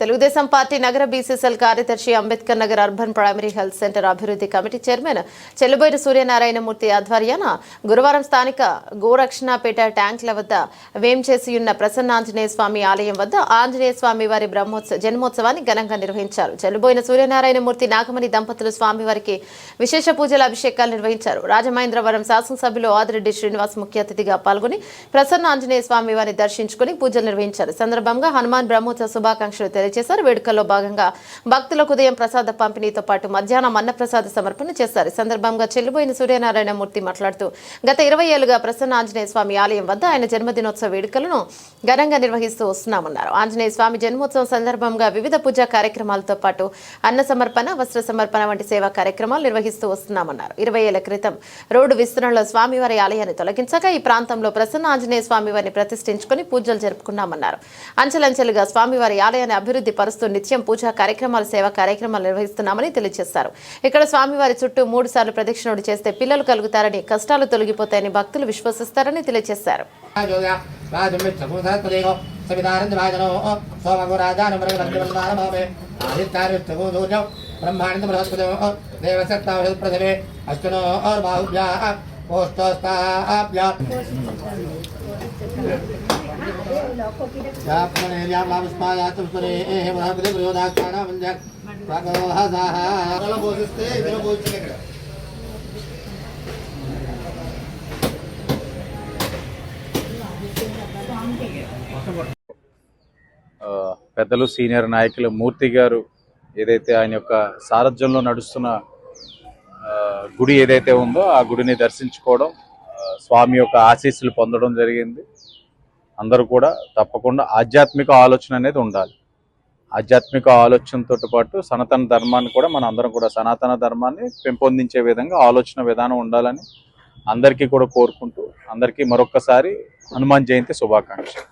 Telugu Desam party నగర BCCL కార్యదర్శి Ambedkar Nagar urban primary health centre అభివృద్ధి కమిటీ చైర్మన్ చెల్లుబోయిన సూర్యనారాయణమూర్తి ఆధ్వర్యాన గురువారం స్థానిక గోరక్షణపేట ట్యాంకుల వద్ద వేంచేసి ఉన్న ప్రసన్నాంజనేయ స్వామి ఆలయం వద్ద ఆంజనేయ స్వామి వారి బ్రహ్మోత్సవ జన్మోత్సవాన్ని ఘనంగా నిర్వహించారు. చెల్లుబోయిన సూర్యనారాయణమూర్తి నాగమణి దంపతులు స్వామివారికి విశేష పూజల అభిషేకాలు నిర్వహించారు. రాజమహేంద్రవరం శాసనసభ్యులు ఆదిరెడ్డి శ్రీనివాస్ ముఖ్య అతిథిగా పాల్గొని ప్రసన్న ఆంజనేయ స్వామి వారిని దర్శించుకుని పూజలు నిర్వహించారు. సందర్భంగా హనుమాన్ బ్రహ్మోత్సవ శుభాకాంక్షలు తెలియజేశారు వేడుకల్లో భాగంగా భక్తులకు ఉదయం ప్రసాద పంపిణీతో పాటు మధ్యాహ్నం అన్నప్రసాద సమర్పణ చేశారు. సందర్భంగా చెల్లిపోయిన సూర్యనారాయణ మూర్తి మాట్లాడుతూ గత ఇరవై ఏళ్ళుగా ప్రసన్న ఆంజనేయ స్వామి ఆలయం వద్ద ఆయన జన్మదినోత్సవ వేడుకలను ఘనంగా నిర్వహిస్తూ వస్తున్నామన్నారు. ఆంజనేయ స్వామి జన్మోత్సవం సందర్భంగా వివిధ పూజా కార్యక్రమాలతో పాటు అన్న సమర్పణ వస్త్ర సమర్పణ వంటి సేవా కార్యక్రమాలు నిర్వహిస్తూ వస్తున్నామన్నారు. ఇరవై ఏళ్ళ క్రితం రోడ్డు విస్తరణలో స్వామివారి ఆలయాన్ని తొలగించగా ఈ ప్రాంతంలో ప్రసన్న ఆంజనేయ స్వామివారిని ప్రతిష్ఠించుకుని పూజలు జరుపుకున్నామన్నారు. అంచెలంచెలుగా స్వామివారి ఆలయాన్ని అభివృద్ధి పరుస్తూ నిత్యం పూజా కార్యక్రమాలు సేవా కార్యక్రమాలు నిర్వహిస్తున్నామని తెలియజేశారు. ఇక్కడ స్వామివారి చుట్టూ మూడు సార్లు ప్రదక్షిణలు చేస్తే పిల్లలు కలుగుతారని కష్టాలు తొలగిపోతాయని భక్తులు విశ్వసిస్తారని తెలియజేశారు. రాజోగా రాజమిత్రభూతత్వదేగో సవితానందరాజనో సోమగురాజానమరగలందవల్లానమామే ఆదిత్యారిష్టభూసూర్యం బ్రహ్మానంద బృహస్పదో పోషిస్తే ఇక్కడ ఆ, పెద్దలు సీనియర్ నాయకులు మూర్తి గారు ఏదైతే ఆయన యొక్క సారథ్యంలో నడుస్తున్న ఆ, గుడి ఏదైతే ఉందో ఆ గుడిని దర్శించుకోవడం స్వామి యొక్క ఆశీస్సులు పొందడం జరిగింది. అందరూ కూడా తప్పకుండా ఆధ్యాత్మిక ఆలోచన అనేది ఉండాలి. ఆధ్యాత్మిక ఆలోచనతో పాటు సనాతన ధర్మాన్ని కూడా మన అందరం కూడా సనాతన ధర్మాన్ని పెంపొందించే విధంగా ఆలోచన విధానం ఉండాలని అందరికీ కూడా కోరుకుంటూ అందరికీ మరొక్కసారి హనుమాన్ జయంతి శుభాకాంక్షలు.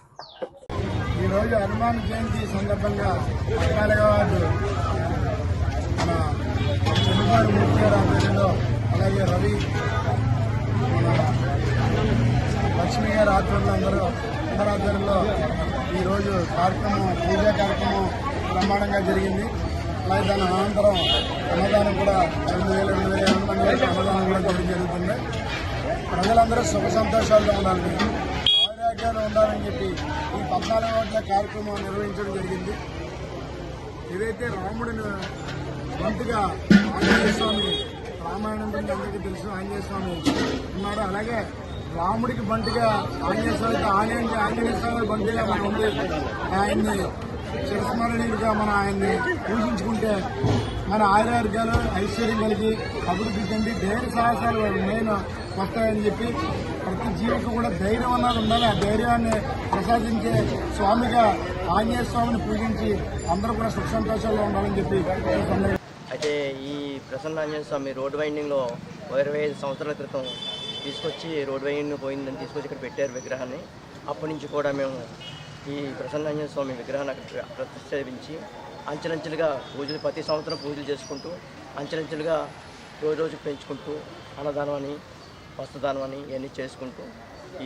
ఈరోజు హనుమాన్ జయంతి సందర్భంగా లక్ష్మి అందరూ అందరి ఆధ్వర్యంలో ఈరోజు కార్యక్రమం పూజా కార్యక్రమం బ్రహ్మాండంగా జరిగింది. అలాగే దాని అనంతరం అన్నదానం కూడా రెండు వేల రెండు వేల ఎనిమిది మంది అన్నదానం కూడా చేయడం జరుగుతుంది. ప్రజలందరూ సుఖ సంతోషాలుగా ఉండాలని ఆరోగ్యాలు ఉండాలని చెప్పి ఈ పద్నాలుగు రోజుల కార్యక్రమం నిర్వహించడం జరిగింది. ఏదైతే రాముడిని వంతుగా ఆంజనేయ స్వామి రామాయణం గురించి అందరికీ తెలుసు ఆంజనేయ స్వామి ఉన్నాడు. అలాగే రాముడికి బంటిగా ఆంజనేయ స్వామి ఆంజనేయ ఆంజనేయ స్వామి బంటిగా మనం ఉండి ఆయన్ని చిరస్మరణీయుడిగా మనం ఆయన్ని పూజించుకుంటే మన ఆయుర్వర్గాలు ఐశ్వర్యం కలిగి అభివృద్ధి చెంది ధైర్య సాహసాలు మెయిన్ వస్తాయని చెప్పి ప్రతి జీవికి కూడా ధైర్యం అన్నది ఉండాలి. ఆ ధైర్యాన్ని ప్రసాదించే స్వామిగా ఆంజనేయ స్వామిని పూజించి అందరూ కూడా సుఖ సంతోషాల్లో ఉండాలని చెప్పి అయితే ఈ ప్రసన్న ఆంజనేయ స్వామి రోడ్ వైండింగ్లో ఇరవై ఐదు సంవత్సరాల క్రితం తీసుకొచ్చి రోడ్ వైండింగ్ పోయిందని తీసుకొచ్చి ఇక్కడ పెట్టారు విగ్రహాన్ని. అప్పటి నుంచి కూడా మేము ఈ ప్రసన్నాంజన స్వామి విగ్రహాన్ని అక్కడ ప్రతిష్ఠించి అంచెలంచెలుగా పూజలు ప్రతి సంవత్సరం పూజలు చేసుకుంటూ అంచెలంచెలుగా రోజు రోజు పెంచుకుంటూ అన్నదానం అని వస్త్రదానం అని ఇవన్నీ చేసుకుంటూ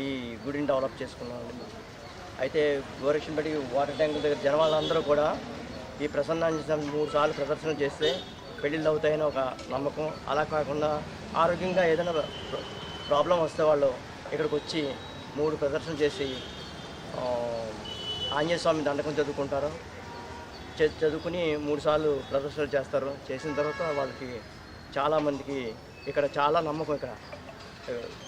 ఈ గుడిని డెవలప్ చేసుకున్నామండి. అయితే గోరక్షణ వాటర్ ట్యాంకుల దగ్గర జన వాళ్ళందరూ కూడా ఈ ప్రసన్నాంజన మూడు సార్లు ప్రదర్శన చేస్తే పెళ్ళిళ్ళు అవుతాయని ఒక నమ్మకం. అలా కాకుండా ఆరోగ్యంగా ఏదైనా ప్రాబ్లం వస్తే వాళ్ళు ఇక్కడికి వచ్చి మూడు ప్రదర్శన చేసి ఆంజనేయ స్వామి దండకం చదువుకుంటారు. చ- చదువుకుని మూడు సార్లు ప్రదర్శనలు చేస్తారు. చేసిన తర్వాత వాళ్ళకి చాలామందికి ఇక్కడ చాలా నమ్మకం ఇక్కడ.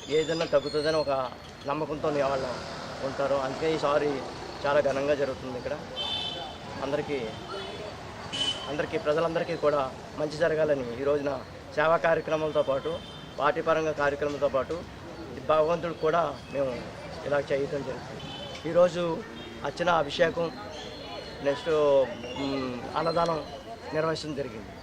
ఏదైనా తగ్గుతుందని ఒక నమ్మకంతో వాళ్ళు ఉంటారు. అందుకే ఈసారి చాలా ఘనంగా జరుగుతుంది ఇక్కడ. అందరికీ అందరికీ ప్రజలందరికీ కూడా మంచి జరగాలని ఈ రోజున సేవా కార్యక్రమాలతో పాటు పార్టీపరంగా కార్యక్రమంతో పాటు భగవంతుడు కూడా మేము ఇలా చేయటం జరుగుతుంది ఈరోజు అర్చన అభిషేకం నెక్స్ట్ అన్నదానం నిర్వహించడం జరిగింది.